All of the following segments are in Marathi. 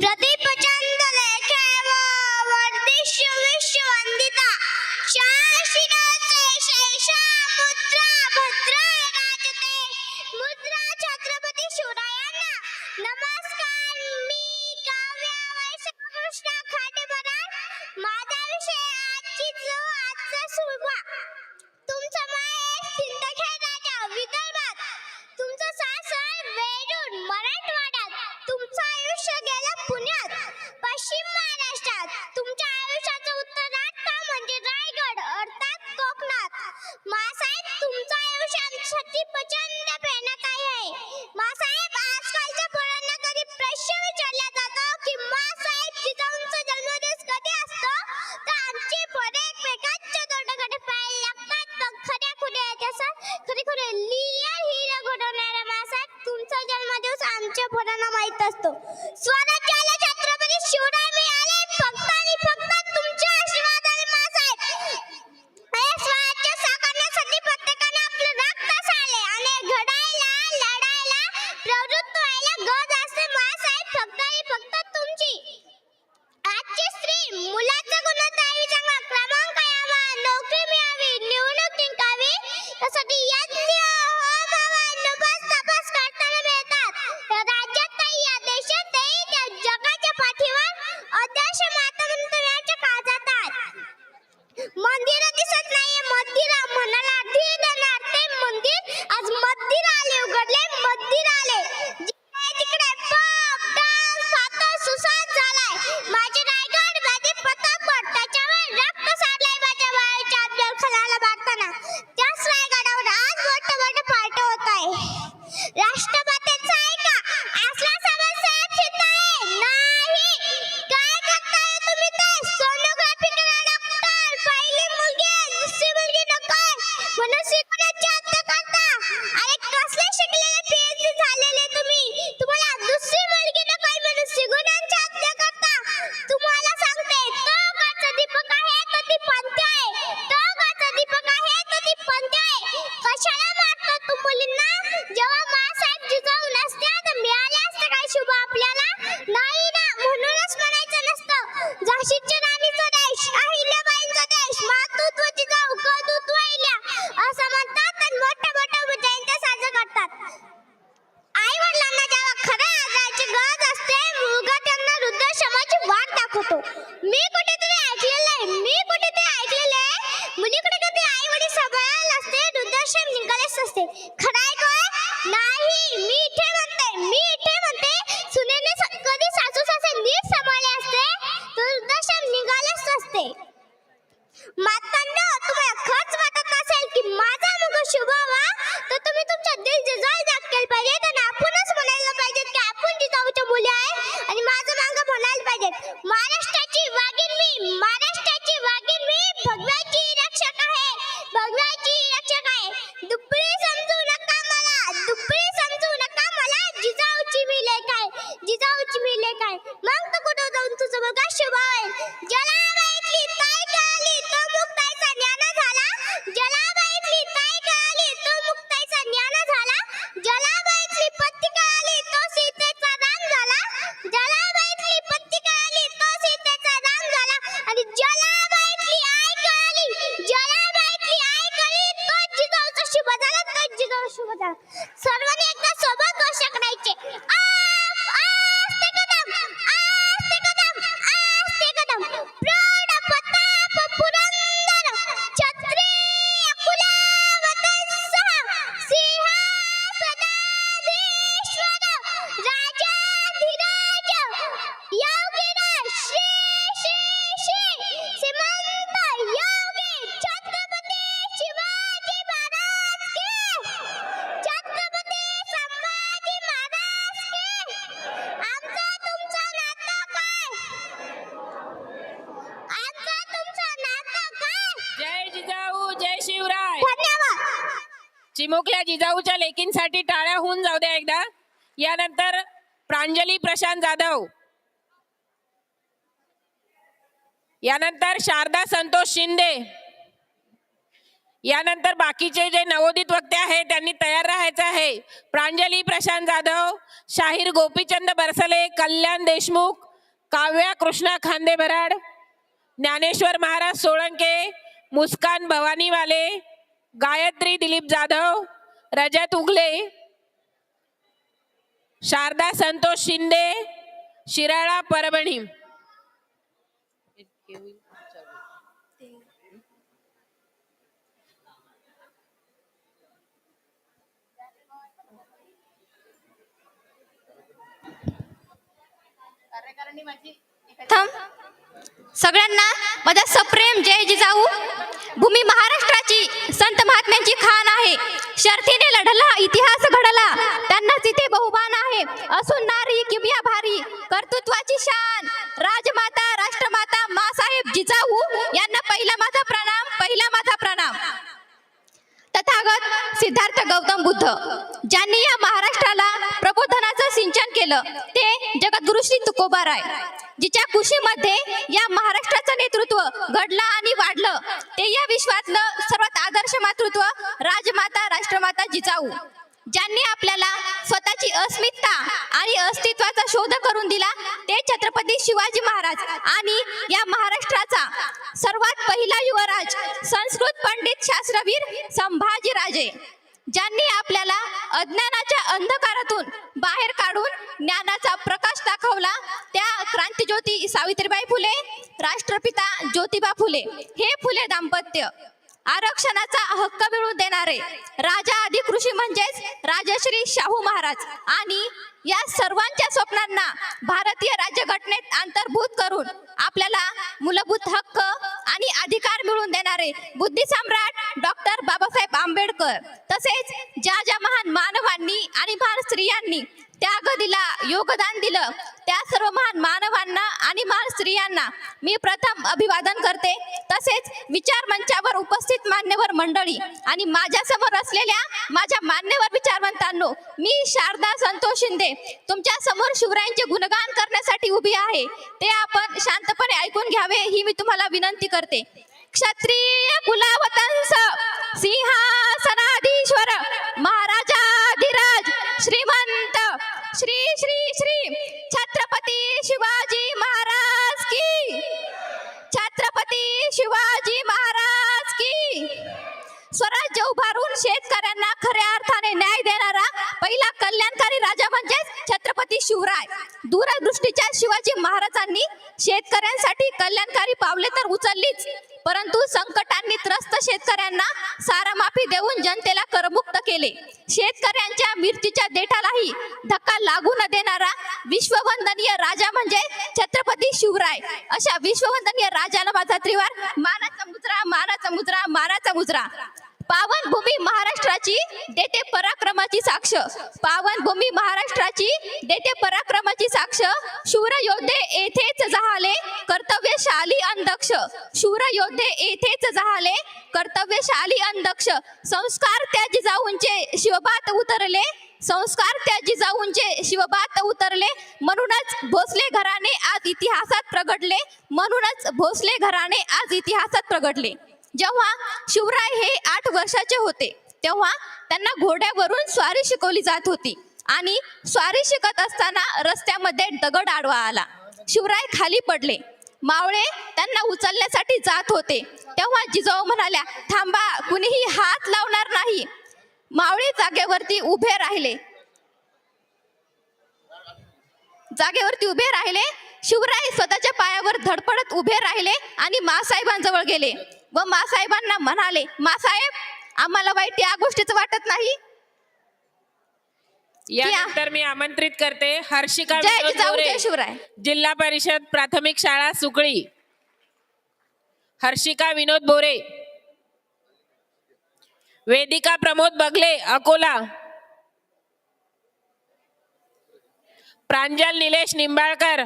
प्रदीप प्रदीपच्या शक्ति प्रचंड Sasabihan सध्याची जोरदार केली पाहिजे आणि आपणच म्हणायला पाहिजे की आपण जिजाऊच्या मुली आहे आणि माझं मांग म्हणायला पाहिजे. महाराष्ट्राची वागीन मी महाराष्ट्राची वागीन मी भगव्याची रक्षक आहे भगव्याची रक्षक आहे. दुपरी समजू नका मला दुपरी समजू नका मला जिजाऊची मी लेख आहे जिजाऊची मी लेख आहे. मग तर कुठं जाऊन तुझं बघा शुभ आहे ज्याला শুভ জানা সর্বাধিক चिमुकल्या जिजाऊच्या लेकींसाठी टाळ्या होऊन जाऊ द्या एकदा. यानंतर प्रांजली प्रशांत जाधव. यानंतर शारदा संतोष शिंदे. यानंतर बाकीचे जे नवोदित वक्ते आहेत त्यांनी तयार राहायचं आहे. प्रांजली प्रशांत जाधव शाहीर गोपीचंद बरसले कल्याण देशमुख काव्या कृष्णा खांदे बराड ज्ञानेश्वर महाराज सोळंके मुस्कान भवानीवाले गायत्री दिलीप जाधव रजत उगले शारदा संतोष शिंदे शिराळा परभणी. प्रथम सगळ्यांना माझा सप्रेम जय जिजाऊ. भूमी महाराष्ट्राची संत महात्म्यांची खान आहे. शर्थीने लढला इतिहास घडला. त्यांना तिथे बहुमान आहे. असून नारी किमया भारी कर्तृत्वाची शान. राजमाता राष्ट्रमाता मासाहेब जिजाऊ यांना पहिला माझा प्रणाम पहिला माझा प्रणाम. तथागत सिद्धार्थ गौतम बुद्ध ज्यांनी या महाराष्ट्राला प्रबोधनाचं सिंचन केलं ते जगद्गुरु श्री तुकोबाराय. जिच्या कुशीमध्ये या महाराष्ट्राचं नेतृत्व घडलं आणि वाढलं ते या विश्वातलं सर्वात आदर्श मातृत्व राजमाता राष्ट्रमाता जिजाऊ ज्यांनी आपल्याला स्वतःची अस्मिता आणि अस्तित्वाचा शोध करून दिला ते छत्रपती शिवाजी महाराज आणि या महाराष्ट्राचा सर्वात पहिला युवराज संस्कृत पंडित शास्त्रवीर संभाजी राजे ज्यांनी आपल्याला अज्ञानाच्या अंधकारातून बाहेर काढून ज्ञानाचा प्रकाश दाखवला त्या क्रांतीज्योती सावित्रीबाई फुले राष्ट्रपिता ज्योतिबा फुले. हे फुले दाम्पत्य. आरक्षणाचा हक्क मिळवून देणारे राजा आदी कृषी म्हणजेच राजश्री शाहू महाराज आणि या सर्वांच्या स्वप्नांना भारतीय राज्यघटनेत अंतर्भूत करून आपल्याला मूलभूत हक्क आणि अधिकार मिळवून देणारे बुद्धी सम्राट बाबासाहेब तसेच ज्या ज्या महान मानवांनी आणि महान स्त्रियांनी त्याग दिला योगदान दिलं त्या सर्व महान मानवांना आणि महान स्त्रियांना मी प्रथम अभिवादन करते. तसेच विचार मंचावर उपस्थित मान्यवर मंडळी आणि माझ्यासमोर असलेल्या माझ्या मान्यवर विचारवंतांनो मी शारदा संतोष शिंदे तुमच्यासमोर शिवरायांचे गुणगान करण्यासाठी उभी आहे. ते आपण शांतपणे ऐकून घ्यावे ही मी तुम्हाला विनंती करते. क्षत्रिय कुलावतंस सिंहासनाधीश्वर महाराजाधिराज श्रीमंत श्री श्री श्री छत्रपती शिवाजी महाराज की छत्रपती शिवाजी महाराज की स्वराज्य उभारून शेतकऱ्यांना खऱ्या अर्थाने न्याय देणारा पहिला कल्याणकारी राजा म्हणजेच छत्रपती शिवराय दूरदृष्टीच्या शिवाजी महाराजांनी शेतकऱ्यांसाठी कल्याणकारी पावले तर उचललीच. परंतु संकटांनी त्रस्त शेतकऱ्यांना सारा माफी देऊन जनतेला करमुक्त केले. शेतकऱ्यांच्या मिरचीच्या देठालाही धक्का लागू न देणारा विश्ववंदनीय राजा म्हणजे छत्रपती शिवराय. अशा विश्ववंदनीय राजाला माझा त्रिवार मानाचा मुजरा मानाचा मुजरा मानाचा मुजरा. पावन भूमी महाराष्ट्राची देते पराक्रमाची साक्ष. पावन भूमी महाराष्ट्राची देते पराक्रमाची साक्ष. शूर योद्धे येथेच झाले कर्तव्यशाली अंधक्ष. शूर योद्धे येथेच झाले कर्तव्यशाली अंधक्ष. संस्कार त्या जिजाऊंचे शिवबात उतरले. संस्कार त्या जिजाऊंचे शिवबात उतरले. म्हणूनच भोसले घराणे आज इतिहासात प्रगटले. म्हणूनच भोसले घराणे आज इतिहासात प्रगटले. जेव्हा शिवराय हे आठ वर्षाचे होते तेव्हा त्यांना घोड्यावरून स्वारी शिकवली जात होती. आणि स्वारी शिकत असताना रस्त्यामध्ये दगड आडवा आला. शिवराय खाली पडले. मावळे त्यांना उचलण्यासाठी जात होते. तेव्हा जिजाऊ म्हणाल्या थांबा कुणीही हात लावणार नाही. मावळे जागेवरती उभे राहिले. जागेवरती उभे राहिले. शिवराय स्वतःच्या पायावर धडपडत उभे राहिले आणि मासाहेबांजवळ गेले. व मासाहेबांना म्हणाले मासाहेब आम्हाला वाईट या गोष्टीचं वाटत नाही. यानंतर मी आमंत्रित करते. हर्षिका जय विनोद जिजाऊ गोरे जय शिवराय. जिल्हा परिषद प्राथमिक शाळा सुकळी. हर्षिका विनोद बोरे वेदिका प्रमोद बगले अकोला. प्रांजल निलेश निंबाळकर.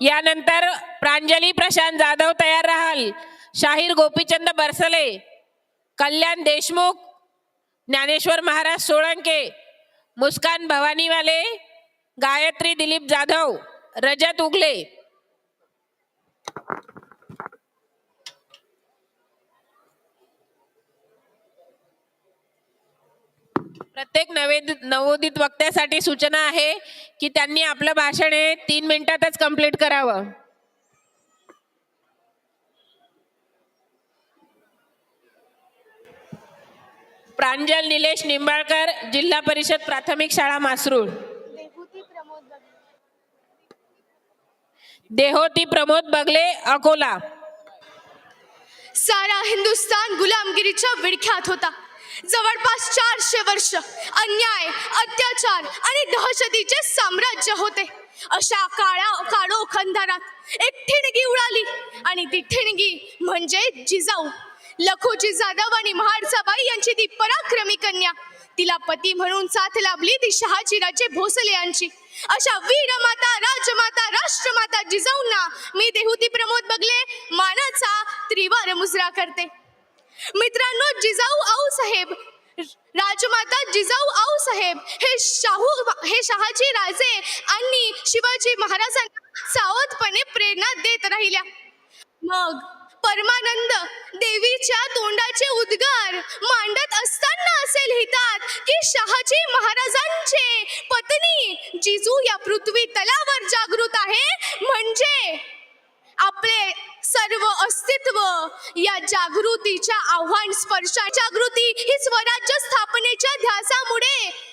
यानंतर प्रांजली प्रशांत जाधव तयार राहाल. शाहीर गोपीचंद बरसले. कल्याण देशमुख ज्ञानेश्वर महाराज सोळंके मुस्कान भवानीवाले गायत्री दिलीप जाधव रजत उगले. प्रत्येक नवेद नवोदित वक्त्यासाठी सूचना आहे की त्यांनी आपलं भाषण हे तीन मिनिटातच कंप्लीट करावं. प्रांजल निलेश निंबाळकर जिल्हा परिषद प्राथमिक शाळा मासरूळ. देहोती प्रमोद बगले. अकोला. सारा हिंदुस्तान गुलामगिरीच्या विळख्यात होता. जवळपास चारशे वर्ष अन्याय अत्याचार आणि दहशतीचे साम्राज्य होते. अशा काळा काळो खंधारात एक ठिणगी उडाली आणि ती ठिणगी म्हणजे जिजाऊ. लखोजी जाधव आणि महाडसाबाई यांची ती पराक्रमी कन्या. तिला पती म्हणून साथ लाभली ती शहाजीराजे भोसले यांची. अशा वीरमाता राजमाता राष्ट्रमाता जिजाऊंना मी देहुती प्रमोद बगले मानाचा त्रिवार मुजरा करते. मित्रांनो जिजाऊ आऊ साहेब राजमाता जिजाऊ आऊ साहेब हे शाहू हे शहाजी राजे आणि शिवाजी महाराजांना सावधपणे प्रेरणा देत राहिल्या. मग परमानंद देवीच्या तोंडाचे उद्गार मांडत असताना असे लिहितात की शहाजी महाराजांचे पत्नी जिजू या पृथ्वी तलावर जागृत आहे. म्हणजे आपले सर्व अस्तित्व या जागृतीच्या आव्हान स्पर्शा जागृती ही स्वराज्य स्थापनेच्या ध्यासामुळे